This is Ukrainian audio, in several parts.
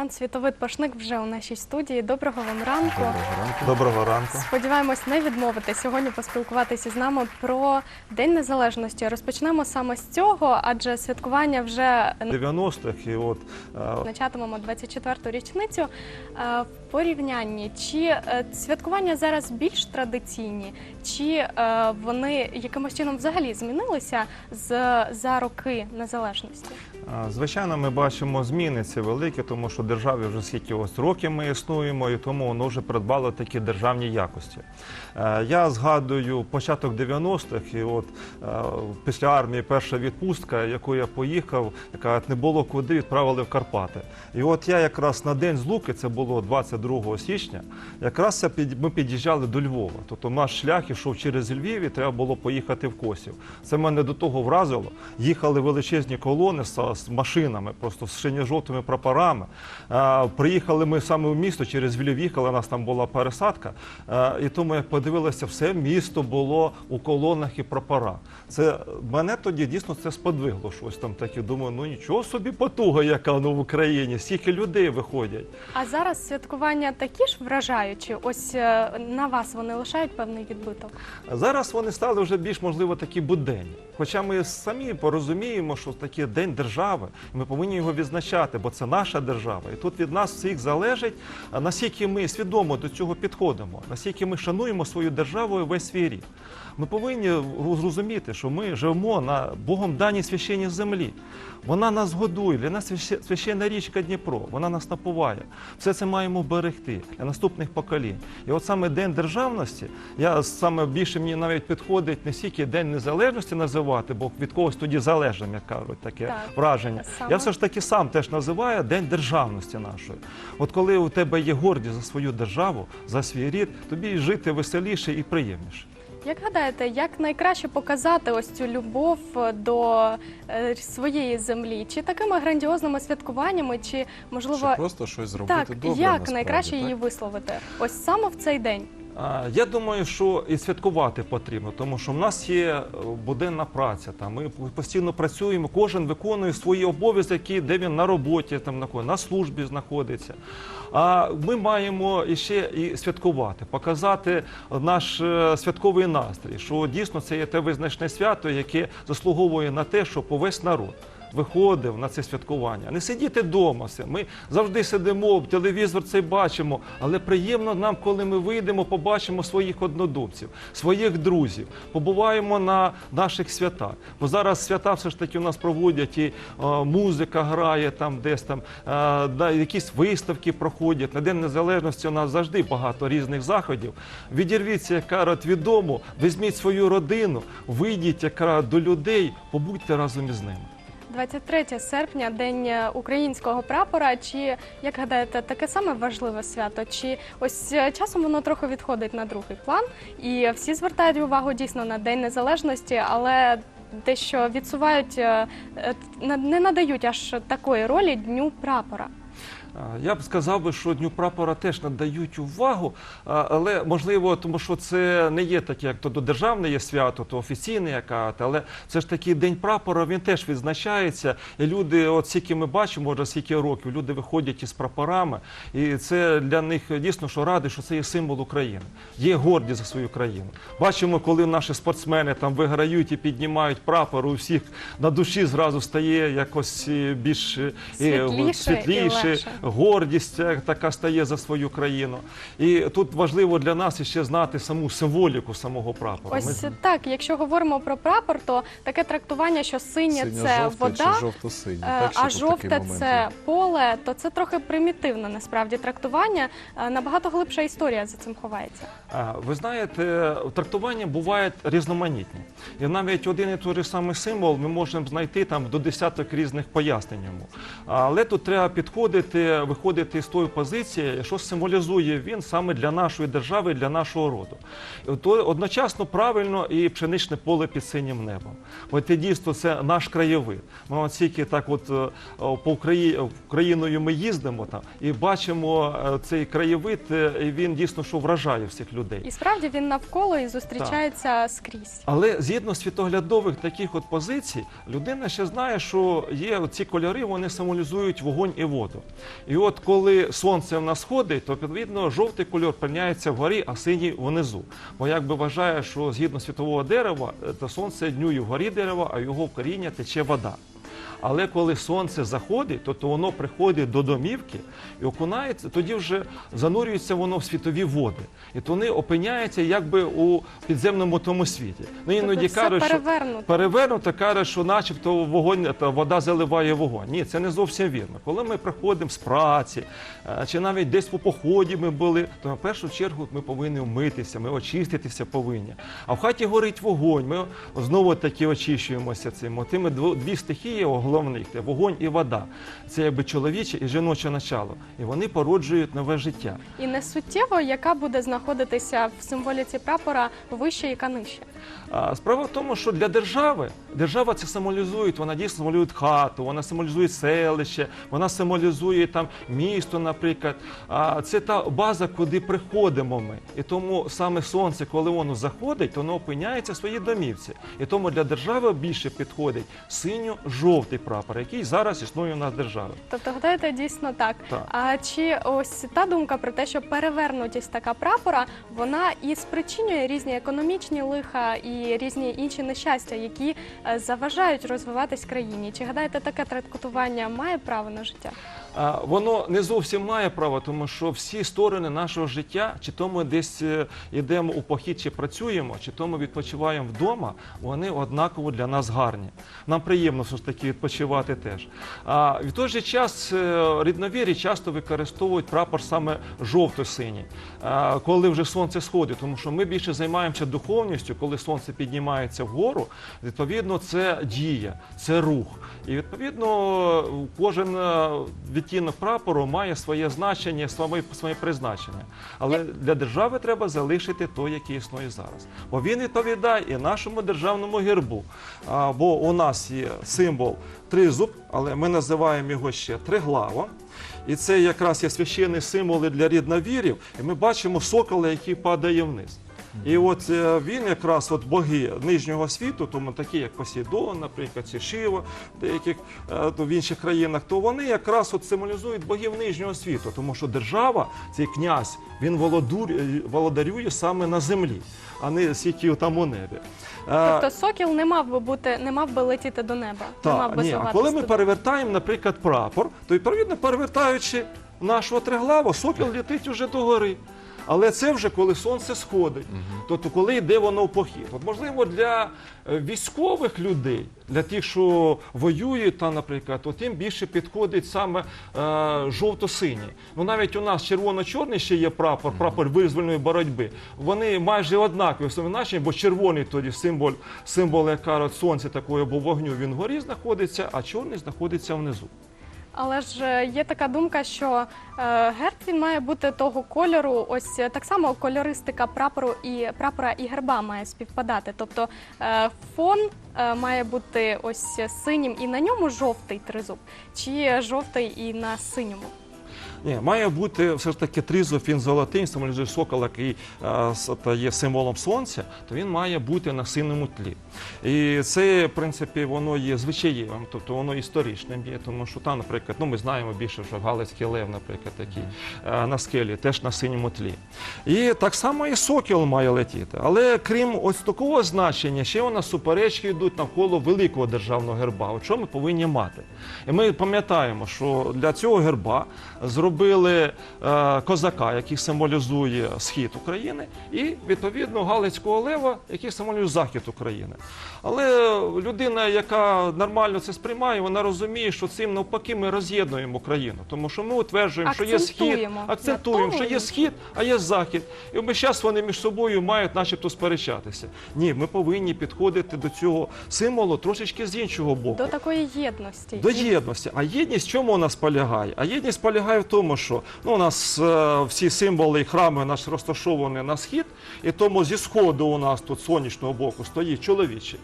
Пан Світовид Пашник вже у нашій студії. Доброго вам ранку. Доброго ранку. Сподіваємось, не відмовити сьогодні поспілкуватися з нами про День Незалежності. Розпочнемо саме з цього, адже святкування вже 90-х і от е, Початимемо 24-ту річницю. Е, В порівнянні, чи е, святкування зараз більш традиційні, чи е, вони якимось чином взагалі змінилися з за роки незалежності? Звичайно, ми бачимо зміни ці великі, тому що державі вже скільки ось років ми існуємо, і тому воно вже придбало такі державні якості. Е, Я згадую початок 90-х, і от е, після армії перша відпустка, яку я поїхав, яка не було куди, відправили в Карпати. І от я якраз на день злуки, це було 22 січня, якраз ми під'їжджали до Львова. Тобто наш шлях ішов через Львів і треба було поїхати в Косів. Це мене до того вразило. Їхали величезні колони з, з машинами, просто з синьо-жовтими прапорами. Приїхали ми саме в місто, через Львів їхали, у нас там була пересадка. І тому, як подивилися, все місто було у колонах і прапорах. Це мене тоді дійсно це сподвигло щось там таке. Думаю, ну нічого собі потуга, яка ну, в Україні, стільки людей виходять. А зараз святкування такі ж вражаючі. Ось е, на вас вони лишають певний відбиток. Зараз вони стали вже більш можливо такі буденні. Хоча ми самі порозуміємо, що таке день держави, і ми повинні його відзначати, бо це наша держава. І тут від нас всіх залежить, наскільки ми свідомо до цього підходимо, наскільки ми шануємо свою державу і весь свій рід. Ми повинні зрозуміти, що ми живемо на Богом даній священній землі. Вона нас годує, для нас священна річка Дніпро, вона нас напуває. Все це маємо берегти для наступних поколінь. І от саме День державності, я саме більше мені навіть підходить не стільки День Незалежності називати, бо від когось тоді залежним, як кажуть, таке Так, враження. саме. Я все ж таки сам теж називаю День державності нашої. От коли у тебе є гордість за свою державу, за свій рід, тобі жити веселіше і приємніше. Як гадаєте, як найкраще показати ось цю любов до е, своєї землі? Чи такими грандіозними святкуваннями, чи можливо Чи просто щось зробити так, добре. як насправді, найкраще так? її висловити? Ось саме в цей день. Я думаю, що і святкувати потрібно, тому що в нас є е, буденна праця. Там ми постійно працюємо, кожен виконує свої обов'язки, де він на роботі, там на на службі знаходиться. А ми маємо іще і святкувати, показати наш е, святковий настрій, що дійсно це є те визначне свято, яке заслуговує на те, щоб увесь народ. Виходив на це святкування, не сидіти вдома. Ми завжди сидимо, телевізор цей бачимо, але приємно нам, коли ми вийдемо, побачимо своїх однодумців, своїх друзів, побуваємо на наших святах. Бо зараз свята все ж таки у нас проводять і е, музика грає там, десь там, е, якісь виставки проходять. На День Незалежності у нас завжди багато різних заходів. Відірвіться як кажуть, від дому, візьміть свою родину, вийдіть як кажуть, до людей, побудьте разом із ними. 23 серпня, день е, українського прапора. Чи як гадаєте, таке саме важливе свято? Чи ось е, часом воно трохи відходить на другий план, і всі звертають увагу дійсно на День Незалежності, але дещо відсувають, е, не надають аж такої ролі дню прапора. Я б сказав би, що Дню прапора теж надають увагу, але можливо, тому що це не є таке, як то до державне є свято, то офіційне яка, але це ж такий день прапора, він теж відзначається. І люди, от скільки ми бачимо, вже скільки років, люди виходять із прапорами, і це для них дійсно що радий, що це є символ України. Є гордість за свою країну. Бачимо, коли наші спортсмени там виграють і піднімають прапор, у всіх на душі зразу стає якось е, більш Світліше і світліше легше. Гордість е, така стає за свою країну. І тут важливо для нас ще знати саму символіку самого прапора. Ось Ми- так, якщо говоримо про прапор, то таке трактування, що синє це вода. Е, Так, А жовте це поле, то це трохи примітивне насправді трактування. Е, Набагато глибша історія за цим ховається. Ви знаєте, трактування бувають різноманітні. І навіть один і той же самий символ ми можемо знайти там до десяток різних пояснень йому. Але тут треба підходити, виходити з тої позиції, що символізує він саме для нашої держави, для нашого роду. То одночасно правильно і пшеничне поле під синім небом. От це дійсно це наш краєвид. Ми от стільки так, от е, по Україні Україною ми їздимо там і бачимо е, цей краєвид, е, і він дійсно що вражає всіх людей. І справді він навколо і зустрічається скрізь. Але згідно світоглядових таких от позицій, людина ще знає, що є ці кольори, вони символізують вогонь і воду. І от коли сонце в нас сходить, то відповідно жовтий кольор прийняється вгорі, а синій внизу. Бо якби вважає, що згідно світового дерева, е, то сонце днює вгорі дерева, а його в коріння тече вода. Але коли сонце заходить, то, то воно приходить до домівки і окунається, тоді вже занурюється воно в світові води. І то вони опиняються якби у підземному тому світі. Ну іноді все кажуть, що перевернуто. перевернуто каже, що начебто вогонь та вода заливає вогонь. Ні, це не зовсім вірно. Коли ми приходимо з праці, е, чи навіть десь по поході ми були, то в першу чергу ми повинні вмитися, ми очиститися повинні. А в хаті горить вогонь. Ми знову таки очищуємося цим. Тими дві стихії головних це вогонь і вода. Це якби чоловіче і жіноче начало. І вони породжують нове життя. І не суттєво, яка буде знаходитися в символіці прапора вище, яка нижче. А, Справа в тому, що для держави держава це символізує, вона дійсно символізує хату, вона символізує селище, вона символізує там місто, наприклад. А це та база, куди приходимо ми. І тому саме сонце, коли воно заходить, воно опиняється в своїй домівці. І тому для держави більше підходить синьо-жовтий прапор, який зараз існує у нас державі. Тобто, гадаєте, дійсно так. Так. А чи ось та думка про те, що перевернутість така прапора, вона і спричинює різні економічні лиха і різні інші нещастя, які е, заважають розвиватись країні? Чи гадаєте, таке трактування має право на життя? Воно не зовсім має право, тому що всі сторони нашого життя, чи то ми десь е, йдемо у похід, чи працюємо, чи то ми відпочиваємо вдома, вони однаково для нас гарні. Нам приємно все ж таки відпочивати теж. А в той же час е, рідновірі часто використовують прапор саме жовто-синій, коли вже сонце сходить, тому що ми більше займаємося духовністю, коли сонце піднімається вгору. Відповідно, це дія, це рух. І відповідно кожен е, відтінок прапору має своє значення, своє, своє призначення. Але для держави треба залишити той, який існує зараз. Бо він відповідає і нашому державному гербу. А, бо у нас є символ тризуб, але ми називаємо його ще триглава. І це якраз є священні символи для рідновірів. І ми бачимо сокола, який падає вниз. І от е, він якраз от боги нижнього світу, тому такі як Посейдон, наприклад, чи Шива, деяких е, то в інших країнах, то вони якраз от символізують богів нижнього світу, тому що держава, цей князь, він володурює, володарює саме на землі, а не стільки там у небі. Е, Тобто сокіл не мав би бути, не мав би летіти до неба, не мав би ні, а коли ми туди. перевертаємо, наприклад, прапор, то відповідно перевертаючи нашого триглаву, сокіл летить уже до гори. Але це вже коли сонце сходить, тобто коли йде воно в похід. От можливо для е, військових людей, для тих, що воюють, та, наприклад, от їм більше підходить саме е, жовто-синій. Ну навіть у нас червоно-чорний ще є прапор, прапор визвольної боротьби. Вони майже однакові в своєму значенні, бо червоний тоді символ, символ як кажуть, сонця такої або вогню, він вгорі знаходиться, а чорний знаходиться внизу. Але ж е, є така думка, що е, герб він має бути того кольору. Ось е, так само кольористика прапору і прапора і герба має співпадати. Тобто фон має бути ось синім і на ньому жовтий тризуб, чи жовтий і на синьому. Ні, має бути все ж таки тризуб, він золотий, символізує сокол, який е, є символом сонця, то він має бути на синьому тлі. І це, в принципі, воно є звичаєвим, тобто воно історичним є, тому що там, наприклад, ну ми знаємо більше, що Галицький лев, наприклад, такий е, на скелі, теж на синьому тлі. І так само і сокіл має летіти. Але крім ось такого значення, ще у нас суперечки йдуть навколо великого державного герба. Що ми повинні мати? І ми пам'ятаємо, що для цього герба зробили е, козака, який символізує схід України, і відповідно Галицького лева, який символізує захід України. Але людина, яка нормально це сприймає, вона розуміє, що цим навпаки ми роз'єднуємо Україну, тому що ми утверджуємо, що є схід, Акцентуємо що є схід, а є захід. І весь час вони між собою мають, начебто, сперечатися. Ні, ми повинні підходити до цього символу трошечки з іншого боку. До такої єдності. До єдності. А єдність в чому у нас полягає? А єдність полягає в тому, що ну, у нас е, всі символи і храми у нас розташовані на схід, і тому зі сходу у нас тут сонячного боку стоїть чоловічий.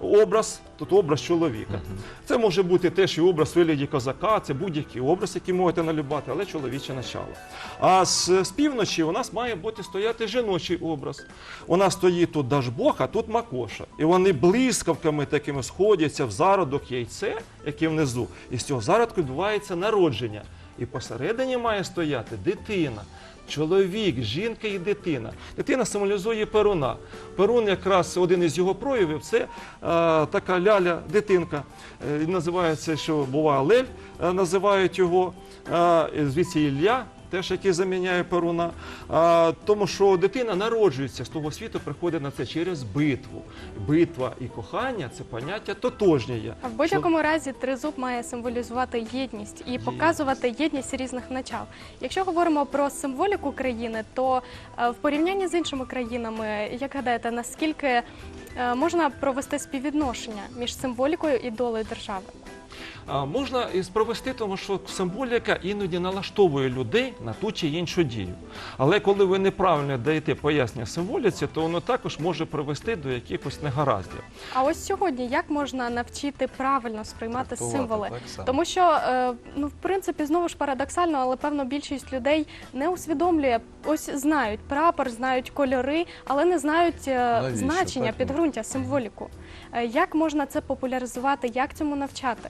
Образ, тут образ чоловіка. Це може бути теж і образ вигляді козака, це будь-який образ, який можете налюбати, але чоловіче начало. А з, з півночі у нас має бути стояти жіночий образ. У нас стоїть тут Дажбог, а тут Макоша. І вони блискавками такими сходяться в зародок яйце, яке внизу. І з цього зародку відбувається народження. І посередині має стояти дитина. Чоловік, жінка і дитина. Дитина символізує перуна. Перун, якраз один із його проявів, це е, така ляля-дитинка. Е, називається, що буває лель, е, називають його. Е, звідси Ілля, теж який заміняє перуна. А, тому що дитина народжується з того світу, приходить на це через битву. Битва і кохання це поняття тотожні є. А в будь-якому разі тризуб має символізувати єдність і показувати єдність різних начал. Якщо говоримо про символіку країни, то е, в порівнянні з іншими країнами, як гадаєте, наскільки е, можна провести співвідношення між символікою і долею держави? Можна і спровести, тому що символіка іноді налаштовує людей на ту чи іншу дію. Але коли ви неправильно даєте пояснення символіці, то воно також може привести до якихось негараздів. А ось сьогодні як можна навчити правильно сприймати Трактувати, символи? так само. Тому що, е, ну, в принципі, знову ж парадоксально, але певно більшість людей не усвідомлює. Ось знають прапор, знають кольори, але не знають е, Навіщо? значення, Так, ну. підґрунтя, символіку. Е, Як можна це популяризувати? Як цьому навчати?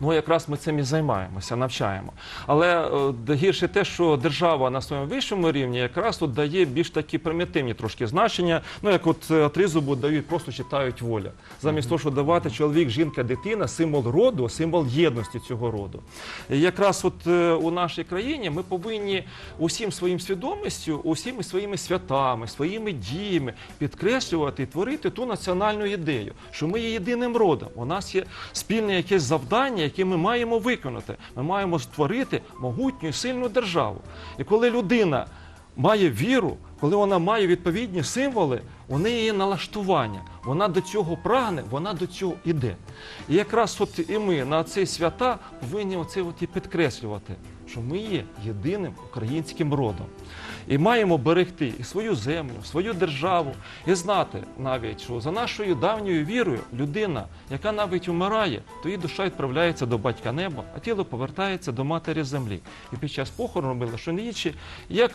Ну, якраз ми цим і займаємося, навчаємо. Але е, гірше те, що держава на своєму вищому рівні якраз от дає більш такі примітивні трошки значення. Ну, як от е, тризубу дають, просто читають воля. Замість того, щоб давати чоловік, жінка, дитина, символ роду, символ єдності цього роду. І якраз от е, у нашій країні ми повинні усім своїм свідомістю, усіми своїми святами, своїми діями підкреслювати і творити ту національну ідею, що ми є єдиним родом. У нас є спільне якесь завдання, яке ми маємо виконати. Ми маємо створити могутню і сильну державу. І коли людина має віру, коли вона має відповідні символи, у неї є налаштування. Вона до цього прагне, вона до цього іде. І якраз от і ми на ці свята повинні оце от і підкреслювати, що ми є єдиним українським родом. І маємо берегти і свою землю, свою державу, і знати навіть, що за нашою давньою вірою людина, яка навіть умирає, то її душа відправляється до батька неба, а тіло повертається до матері землі. І під час похорону робили, що як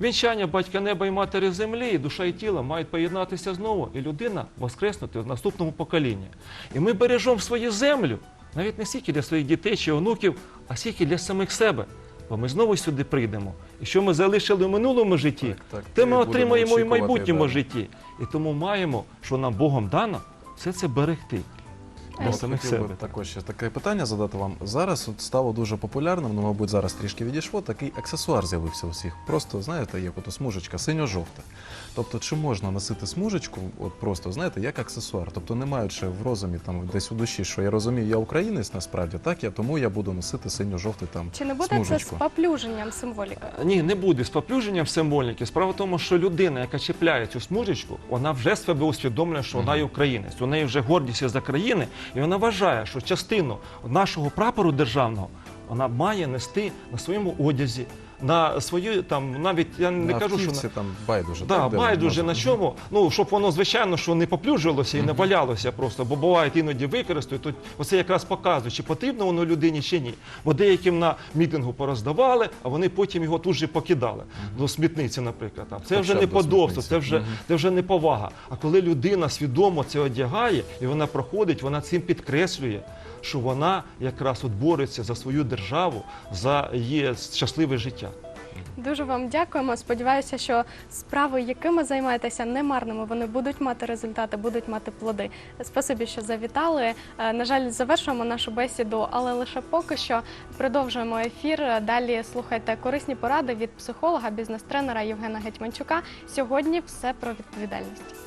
вінчання батька неба і матері землі, і душа і тіло мають поєднатися знову, і людина воскреснути в наступному поколінні. І ми бережемо свою землю, навіть не стільки для своїх дітей чи онуків, а стільки для самих себе. Бо ми знову сюди прийдемо. І що ми залишили в минулому житті, Так, так. те ми отримаємо і в майбутньому да. житті. І тому маємо, що нам Богом дано, все це берегти для От самих хотів би себе. також ще таке питання задати вам. Зараз от стало дуже популярним, ну, мабуть, зараз трішки відійшло, такий аксесуар з'явився у всіх. Просто, знаєте, як ото смужечка синьо-жовта. Тобто, чи можна носити смужечку, от просто, знаєте, як аксесуар? Тобто, не маючи в розумі там десь у душі, що я розумію, я українець насправді, так я тому я буду носити синьо-жовтий там Чи не буде це смужечку. споплюженням символіки? Ні, не буде з поплюженням символіки. Справа в тому, що людина, яка чіпляє цю смужечку, вона вже себе усвідомлює, що вона є українець. У неї вже гордість за країни, і вона вважає, що частину нашого прапору державного вона має нести на своєму одязі, на свою там, навіть я не На кажу, що автівці на там байдуже. Да, так, де байдуже можна? на чому. Ну щоб воно звичайно, що не поплюжилося і не валялося просто, бо бувають іноді використають. Тут оце якраз показує, чи потрібно воно людині чи ні. Бо деяким на мітингу пороздавали, а вони потім його тут же покидали до смітниці, наприклад. Там. Це Хоча вже б не до подобство, смітниці. це вже це вже не повага. А коли людина свідомо це одягає і вона проходить, вона цим підкреслює. Що вона якраз от бореться за свою державу, за її щасливе життя. Дуже вам дякуємо. Сподіваюся, що справи, якими займаєтеся, не марними. Вони будуть мати результати, будуть мати плоди. Спасибі, що завітали. Е, На жаль, завершуємо нашу бесіду, але лише поки що продовжуємо ефір. Далі слухайте корисні поради від психолога, бізнес-тренера Євгена Гетьманчука. Сьогодні все про відповідальність.